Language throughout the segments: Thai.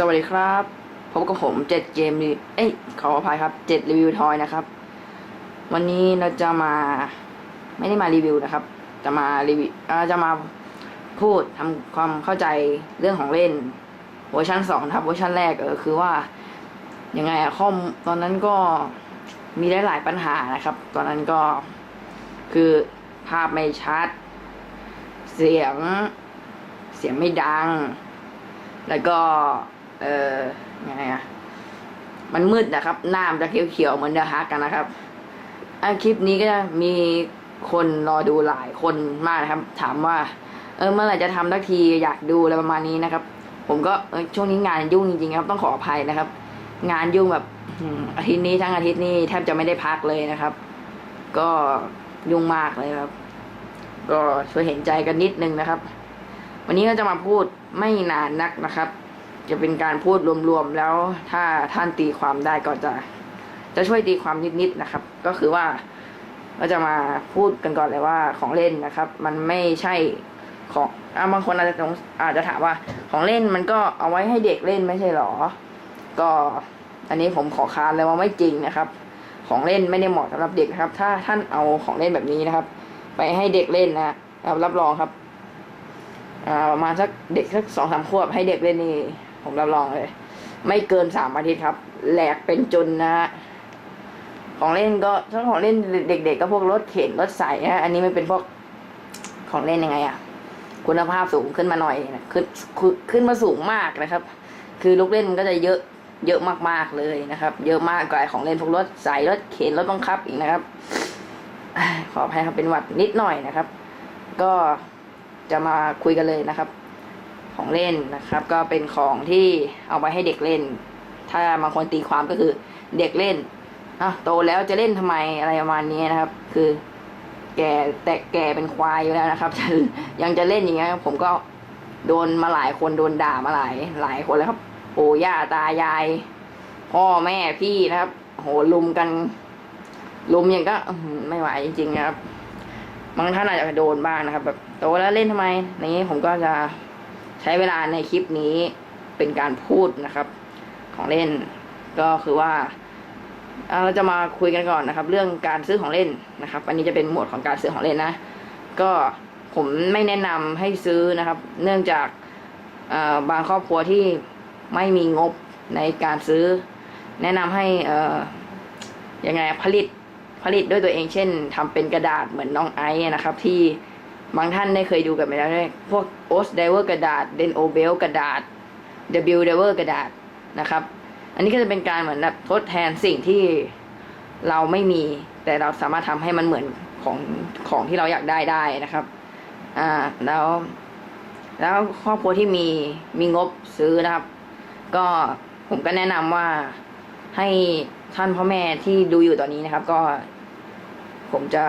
สวัสดีครับพบกับผมเจ็ดเกมรีเอ้ยขออภัยครับเจ็ดรีวิวทอยนะครับ วันนี้เราจะมาไม่ได้มารีวิวนะครับ จะมารีวิวจะมาพูดทำความเข้าใจเรื่องของเล่นเวอร์ชันสองครับเวอร์ชันแรกเออคือว่ายังไงอะคอมตอนนั้นก็มีหลายๆปัญหานะครับ ตอนนั้นก็คือภาพไม่ชัด เสียงเสียงไม่ดัง แล้วก็ เออยังไงอะมันมืดนะครับ หน้ามันจะเขียวๆเหมือนเดอะฮักกันนะครับอันคลิปนี้ก็มีคนรอดูหลายคนมากนะครับ ถามว่า เออเมื่อไหร่จะทำสักทีอยากดูอะไรประมาณนี้นะครับ ผมก็ช่วงนี้งานยุ่งจริงๆครับ ต้องขออภัยนะครับ งานยุ่งแบบอาทิตย์นี้ทั้งอาทิตย์นี้แทบจะไม่ได้พักเลยนะครับ ก็ยุ่งมากเลยครับ ก็ช่วยเห็นใจกันนิดนึงนะครับ วันนี้ก็จะมาพูดไม่นานนักนะครับ จะเป็นการพูดรวมๆแล้ว ถ้าท่านตีความได้ก็จะ จะช่วยตีความนิดๆนะครับ ก็คือว่าเราจะมาพูดกันก่อนเลยว่าของเล่นนะครับ มันไม่ใช่ของอะบางคนอาจจะสงอาจจะถามว่า ของเล่นมันก็เอาไว้ให้เด็กเล่นไม่ใช่หรอ ก็อันนี้ผมขอค้านเลยว่าไม่จริงนะครับ ของเล่นไม่ได้เหมาะสำหรับเด็กนะครับ ถ้าท่านเอาของเล่นแบบนี้นะครับ ไปให้เด็กเล่นนะครับรับรองครับประมาณสักเด็กสักสองสามขวบให้เด็กเล่นนี่ ผมรับรองเลย ไม่เกินสามอาทิตย์ครับ แหลกเป็นจุนนะฮะของเล่นก็ถ้าของเล่นเด็ก ๆ ก็พวกรถเข็นรถใส่ฮะอันนี้ไมันเป็นพวกของเล่นยังไงอะคุณภาพสูงขึ้นมาหน่อยนะขึ้นขึ้นมาสูงมากนะครับ คือลูกเล่นมันก็จะเยอะเยอะมากๆเลยนะครับ เยอะมากกว่าของเล่นพวกรถใส่รถเข็นรถบังคับอีกนะครับขออภัยครับเป็นหวัดนิดหน่อยนะครับ ก็จะมาคุยกันเลยนะครับ ของเล่นนะครับ ก็เป็นของที่เอาไปให้เด็กเล่น ถ้าบางคนตีความก็คือเด็กเล่นอะโตแล้วจะเล่นทำไมอะไรประมาณนี้นะครับ คือ แก่แต่แก่เป็นควายอยู่แล้วนะครับจะยังจะเล่นอย่างเงี้ยผมก็โดนมาหลายคนโดนด่ามาหลายหลายคนแล้วครับปู่ย่าตายาย พ่อแม่พี่นะครับ โหลุมกันลุมอย่างก็ไม่ไหวจริงๆนะครับบางท่านอาจจะโดนบ้างนะครับ แบบโตแล้วเล่นทำไมนี้ผมก็จะ ใช้เวลาในคลิปนี้เป็นการพูดนะครับ ของเล่นก็คือว่าเราจะมาคุยกันก่อนนะครับ เรื่องการซื้อของเล่นนะครับ อันนี้จะเป็นหมวดของการซื้อของเล่นนะ ก็ผมไม่แนะนำให้ซื้อนะครับ เนื่องจากบางครอบครัวที่ไม่มีงบในการซื้อ แนะนำให้ยังไงผลิตผลิตด้วยตัวเองเช่นทำเป็นกระดาษเหมือนน้องไอซ์นะครับ ที่ บางท่านได้เคยดูกันไปแล้วด้พวกโอสไดเวอร์กระดาษเดนโอเบลกระดาษ W ไดเวอร์กระดาษนะครับ อันนี้ก็จะเป็นการเหมือนแบบทดแทนสิ่งที่เราไม่มี แต่เราสามารถทำให้มันเหมือนของของที่เราอยากได้ได้นะครับ อ่าแล้ว แล้วครอบครัวที่มีมีงบซื้อนะครับ ก็ผมก็แนะนำว่าให้ท่านพ่อแม่ที่ดูอยู่ตอนนี้นะครับ ก็ ผมจะ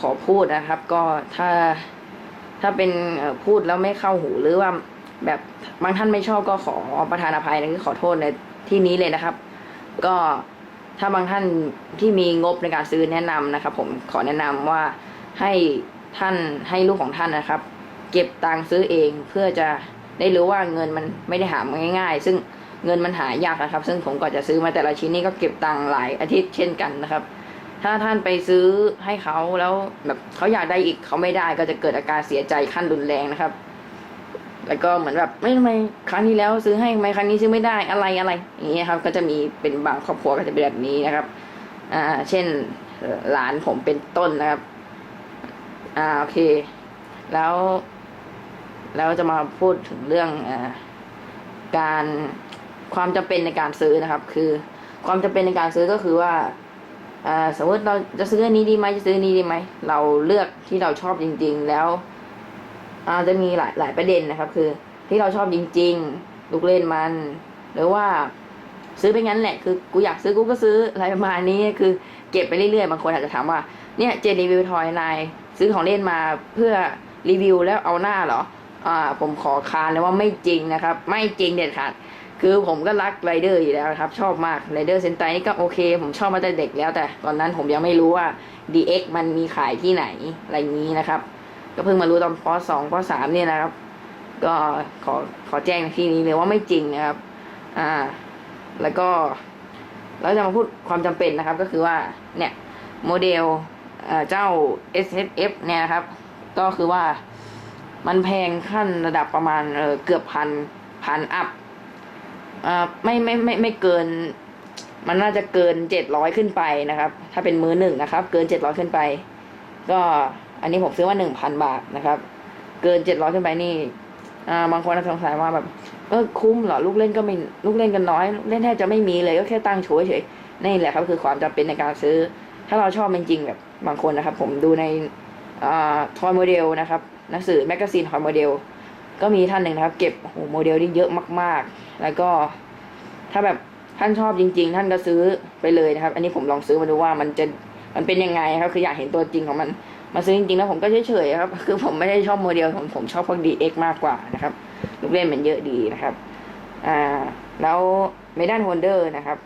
ขอพูดนะครับ ก็ถ้าถ้าเป็นพูดแล้วไม่เข้าหูหรือว่าแบบบางท่านไม่ชอบก็ขอประทานอภัยนะคือขอโทษในที่นี้เลยนะครับ ก็ถ้าบางท่านที่มีงบในการซื้อแนะนำนะครับ ผมขอแนะนำว่าให้ท่านให้ลูกของท่านนะครับ เก็บตังค์ซื้อเองเพื่อจะได้รู้ว่าเงินมันไม่ได้หามาง่ายๆ ซึ่งเงินมันหายากนะครับ ซึ่งผมก็จะซื้อมาแต่ละชิ้นนี่ก็เก็บตังค์หลายอาทิตย์เช่นกันนะครับ ถ้าท่านไปซื้อให้เขาแล้วแบบเขาอยากได้อีกเขาไม่ได้ก็จะเกิดอาการเสียใจขั้นรุนแรงนะครับ แล้วก็เหมือนแบบไม่ทำไมครั้งที่แล้วซื้อให้ทำไมครั้งนี้ซื้อไม่ได้อะไรอะไร อย่างเงี้ยครับ ก็จะมีเป็นบางครอบครัวก็จะเป็นแบบนี้นะครับ อ่า เช่นหลานผมเป็นต้นนะครับ อ่าโอเค แล้ว แล้วจะมาพูดถึงเรื่องอาการความจำเป็นในการซื้อนะครับ คือความจำเป็นในการซื้อก็คือว่า สมมติเราจะซื้ออันนี้ดีไหมจะซื้ออันนี้ดีไหมเราเลือกที่เราชอบจริง ๆ แล้วอาจะมีหลายหลายประเด็นนะครับ คือที่เราชอบจริง ๆ ลูกเล่นมัน หรือว่าซื้อไปงั้นแหละคือกูอยากซื้อกูก็ซื้ออะไรประมาณนี้คือ เก็บไปเรื่อยๆบางคนอาจจะถามว่าเนี่ยเจรีวิวทอยนายซื้อของเล่นมาเพื่อรีวิวแล้วเอาหน้าเหรออ่าผมขอคานเลยว่าไม่จริงนะครับ ไม่จริงเด็ดขาด คือผมก็รักไรเดอร์อยู่แล้วครับ ชอบมากไรเดอร์เซนไตนี่ก็โอเค ผมชอบมาแต่เด็กแล้วแต่ตอนนั้นผมยังไม่รู้ว่า DX มันมีขายที่ไหนอะไรนี้นะครับ ก็เพิ่งมารู้ตอนป .2 ป .3 เนี่ยนะครับ ก็ขอขอแจ้งที่นี้เลยว่าไม่จริงนะครับ อ่า แล้วก็เราจะมาพูดความจำเป็นนะครับ ก็คือว่าเนี่ยโมเดลเอ่อเจ้า S H F เนี่ยนะครับ ก็คือว่ามันแพงขั้นระดับประมาณเเกือบพันพันอัพ ไม่ไม่ไม่ไม่เกิน มันน่าจะเกินเจ็ดร้อยขึ้นไปนะครับ ถ้าเป็นมือหนึ่งนะครับ เกินเจ็ดร้อยขึ้นไป ก็อันนี้ผมซื้อว่าหนึ่งพันบาทนะครับ เกินเจ็ดร้อยขึ้นไปนี่อ่าบางคนสงสัยว่าแบบเออคุ้มเหรอลูกเล่นก็ไม่ลูกเล่นกันน้อย เล่นแทบจะไม่มีเลยก็แค่ตั้งโชว์เฉยนี่แหละครับคือความจำเป็นในการซื้อ ถ้าเราชอบจริงๆแบบบางคนนะครับ ผมดูในอ่าทอยโมเดลนะครับหนังสือแมกกาซีนทอยโมเดล ก็มีท่านหนึ่งนะครับ เก็บโหโมเดลที่เยอะมาก ๆ แล้วก็ถ้าแบบท่านชอบจริง ๆ ท่านก็ซื้อไปเลยนะครับ อันนี้ผมลองซื้อมาดูว่ามันจะมันเป็นยังไงครับ คืออยากเห็นตัวจริงของมัน มาซื้อจริงๆแล้วผมก็เฉยๆครับ คือผมไม่ได้ชอบโมเดลผมผมชอบพวก DX มากกว่านะครับลูกเล่นมันเยอะดีนะครับอ่าแล้วเมดันโฮลเดอร์นะครับ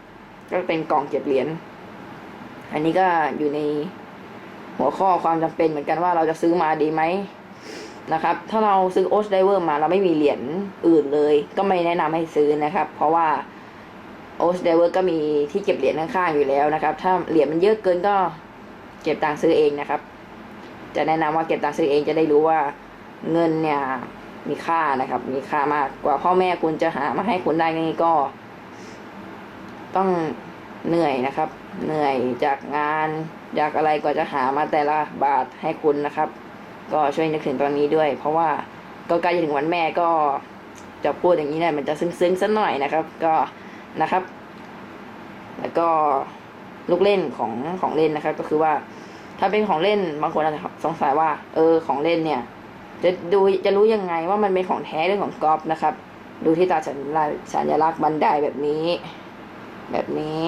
ก็เป็นกล่องเก็บเหรียญอันนี้ก็อยู่ในหัวข้อความจำเป็นเหมือนกันว่าเราจะซื้อมาดีไหม นะครับ ถ้าเราซื้อโอ d ไดเวอร์มาเราไม่มีเหรียญอื่นเลย ก็ไม่แนะนำให้ซื้อนะครับ เพราะว่าโอ d ไดเวอร์ก็มีที่เก็บเหรียญข้างๆอยู่แล้วนะครับ ถ้าเหรียญมันเยอะเกินก็เก็บตังค์ซื้อเองนะครับ จะแนะนำว่าเก็บตังค์ซื้อเองจะได้รู้ว่าเงินเนี่ยมีค่านะครับ มีค่ามากกว่าพ่อแม่คุณจะหามาให้คุณได้นี่ก็ ต้องเหนื่อยนะครับ เหนื่อยจากงาน จากอะไรกว่าจะหามาแต่ละบาทให้คุณนะครับ ก็ช่วยนึกถึงตอนนี้ด้วย เพราะว่าก็ใกล้จะถึงวันแม่ก็จะพูดอย่างนี้เนี่ยมันจะซึ้งๆสักหน่อยนะครับ ก็นะครับ แล้วก็ลูกเล่นของของเล่นนะครับ ก็คือว่า ถ้าเป็นของเล่นบางคนอาจจะสงสัยว่า เออของเล่นเนี่ย จะดูจะรู้ยังไงว่ามันเป็นของแท้หรือของก๊อปนะครับ ดูที่ตาสัญลักษณ์สัญลักษณ์บันไดแบบนี้ แบบนี้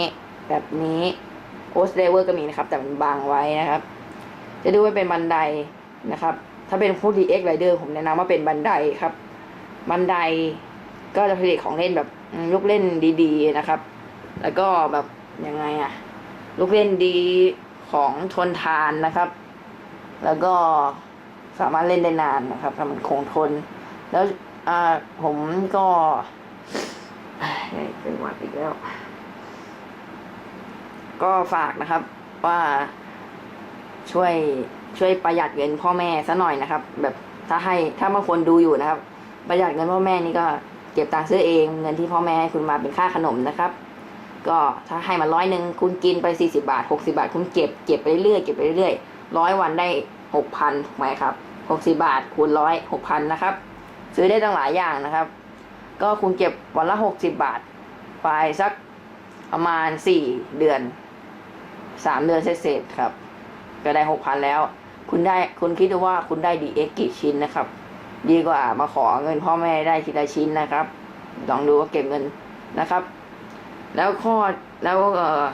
แบบนี้โอสเดเวอร์ก็มีนะครับ แต่มันบังไว้นะครับ จะดูว่าเป็นบันได นะครับ ถ้าเป็นพวก DX Rider ผมแนะนำว่าเป็นบันไดครับ บันไดก็จะผลิตของเล่นแบบลูกเล่นดีๆนะครับ แล้วก็แบบยังไงอะลูกเล่นดีของทนทานนะครับ แล้วก็สามารถเล่นได้นานนะครับถ้ามันคงทน แล้วอ่าผมก็เป็นหวัดอีกแล้ว ก็ฝากนะครับว่าช่วย ช่วยประหยัดเงินพ่อแม่ซะหน่อยนะครับ แบบถ้าให้ถ้าบางคนดูอยู่นะครับ ประหยัดเงินพ่อแม่นี่ก็เก็บตังค์ซื้อเองเงินที่พ่อแม่ให้คุณมาเป็นค่าขนมนะครับ ก็ถ้าให้มาร้อยหนึ่งคุณกินไปสี่สิบาทหกสิบาท คุณเก็บเก็บไปเรื่อยเก็บไปเรื่อยร้อยวันได้หกพันถูกไหมครับหกสิบาทคูณร้อยหกพันนะครับ ซื้อได้ตั้งหลายอย่างนะครับ ก็คุณเก็บวันละหกสิบาท ไปสักประมาณสี่เดือนสามเดือนเศษๆครับ ก็ได้หกพันแล้ว คุณได้คุณคิดดูว่าคุณได้ดีเอ็กกี่ชิ้นนะครับ ดีกว่ามาขอเงินพ่อแม่ได้ทีละชิ้นนะครับลองดูว่าเก็บเงินนะครับ แล้วข้อแล้วเออ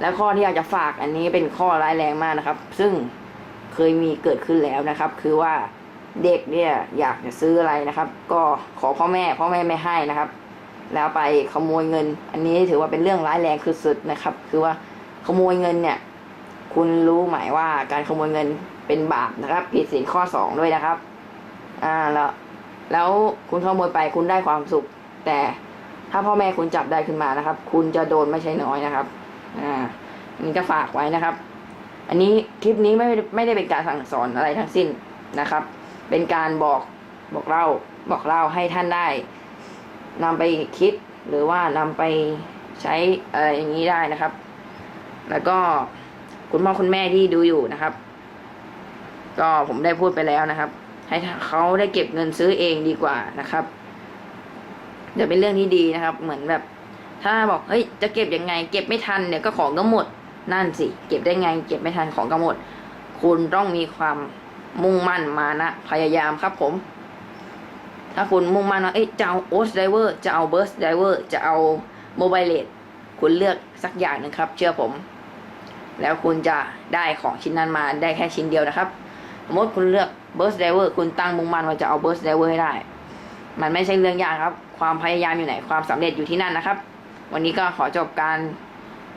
แล้วข้อที่อยากจะฝากอันนี้เป็นข้อร้ายแรงมากนะครับ ซึ่งเคยมีเกิดขึ้นแล้วนะครับ คือว่าเด็กเนี่ยอยากจะซื้ออะไรนะครับ ก็ขอพ่อแม่ พ่อแม่ไม่ให้นะครับ แล้วไปขโมยเงิน อันนี้ถือว่าเป็นเรื่องร้ายแรงคือสุดนะครับ คือว่าขโมยเงินเนี่ย คุณรู้ไหมว่าการขโมยเงินเป็นบาปนะครับ ผิดศีลข้อสองด้วยนะครับ อ่าแล้วแล้วคุณขโมยไปคุณได้ความสุข แต่ถ้าพ่อแม่คุณจับได้ขึ้นมานะครับ คุณจะโดนไม่ใช่น้อยนะครับ อ่าอันนี้จะฝากไว้นะครับ อันนี้คลิปนี้ไม่ไม่ได้เป็นการสั่งสอนอะไรทั้งสิ้นนะครับ เป็นการบอกบอกเล่าบอกเล่าให้ท่านได้นำไปคิดหรือว่านำไปใช้อะไรอย่างนี้ได้นะครับ แล้วก็ คุณพ่อคุณแม่ที่ดูอยู่นะครับ ก็ผมได้พูดไปแล้วนะครับ ให้เขาได้เก็บเงินซื้อเองดีกว่านะครับจะเป็นเรื่องที่ดีนะครับ เหมือนแบบ ถ้าบอกเฮ้ยจะเก็บยังไง เก็บไม่ทันเนี่ยก็ของก็หมด นั่นสิ เก็บได้ไง เก็บไม่ทันของก็หมด คุณต้องมีความมุ่งมั่นมานะ พยายามครับผม ถ้าคุณมุ่งมั่นว่าเอ้ยจะเอาโอสไดเวอร์จะเอาเบิร์สไดเวอร์จะเอาโมบายเลดคุณเลือกสักอย่างหนึ่งครับ เชื่อผม แล้วคุณจะได้ของชิ้นนั้นมาได้แค่ชิ้นเดียวนะครับ สมมติคุณเลือกเบิร์สไดเวอร์คุณตั้งมุ่งมั่นว่าจะเอาเบิร์สไดเวอร์ให้ได้ มันไม่ใช่เรื่องยากครับ ความพยายามอยู่ไหนความสำเร็จอยู่ที่นั่นนะครับ วันนี้ก็ขอจบการ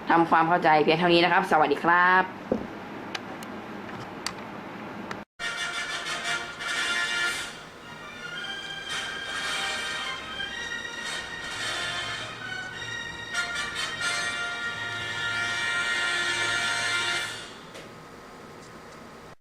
ทำความเข้าใจเพียงเท่านี้นะครับ สวัสดีครับ